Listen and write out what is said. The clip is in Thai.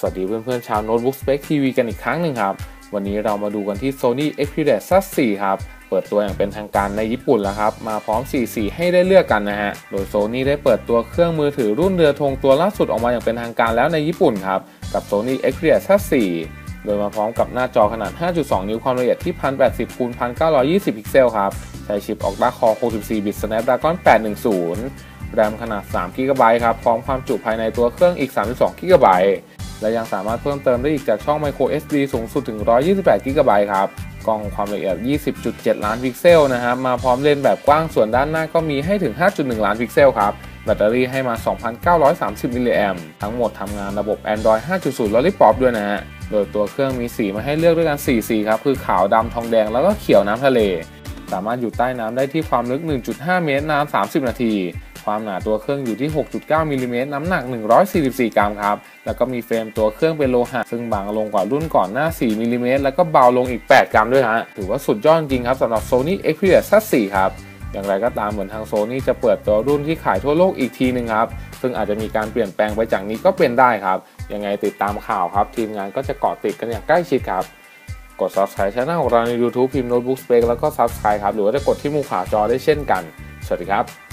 สวัสดีเพื่อนๆชาวโน้ตบุ๊กสเปคทีวีกันอีกครั้งหนึ่งครับ วันนี้เรามาดูกันที่ Sony Xperia Z 4ครับ เปิดตัวอย่างเป็นทางการในญี่ปุ่นแล้วครับ มาพร้อม 4 สีให้ได้เลือกกันนะฮะ โดย Sony ได้เปิดตัวเครื่องมือถือรุ่นเรือธงตัวล่าสุดออกมาอย่างเป็นทางการแล้วในญี่ปุ่นครับ กับ Sony Xperia Z 4โดยมาพร้อมกับหน้าจอขนาด 5.2 นิ้วความละเอียดที่ 1080คูณ1920 พิกเซลครับ ใช้ชิป Octa Core 64 บิต Snapdragon 810 แรมขนาด 3 g b ครับ พร้อมความจุภายในตัวเครื่องอีก 32 g b และยังสามารถเพิ่มเติมได้อีกจากช่อง micro SD สูงสุดถึง 128 g b ครับกล้องความละเอียด 20.7 ล้านพิกเซลนะครับ มาพร้อมเลนส์แบบกว้างส่วนด้านหน้าก็มีให้ถึง 5.1 ล้านพิกเซลครับ แบตเตอรี่ให้มา 2,930 มิลลิแอมทั้งหมดทำงานระบบ Android 5.0 Lollipop ด้วยนะฮะ โดยตัวเครื่องมีสีมาให้เลือกด้วยกัน 4 สีครับ คือขาวดำทองแดงแล้วก็เขียวน้ำทะเล สามารถอยู่ใต้น้ำได้ที่ความลึก 1.5 เมตรนาน 30 นาที ความหนาตัวเครื่องอยู่ที่ 6.9มิลลิเมตรน้ำหนัก 144 กรัมครับ แล้วก็มีเฟรมตัวเครื่องเป็นโลหะ ซึ่งบางลงกว่ารุ่นก่อนหน้า 4มิลลิเมตรแล้วก็เบาลงอีก 8 กรัมด้วยฮะ ถือว่าสุดยอดจริงครับสำหรับ Sony Xperia Z4 ครับอย่างไรก็ตามเหมือนทาง Sony จะเปิดตัวรุ่นที่ขายทั่วโลกอีกทีหนึ่งครับ ซึ่งอาจจะมีการเปลี่ยนแปลงไปจากนี้ก็เป็นได้ครับ ยังไงติดตามข่าวครับ ทีมงานก็จะเกาะติดกันอย่างใกล้ชิดครับ กด subscribe ช่องของเราใน YouTube พิมพ์ Notebook Spec แล้วก็ subscribe ครับ หรือว่าจะกดที่มุมขวาจอได้เช่นกัน สวัสดีครับ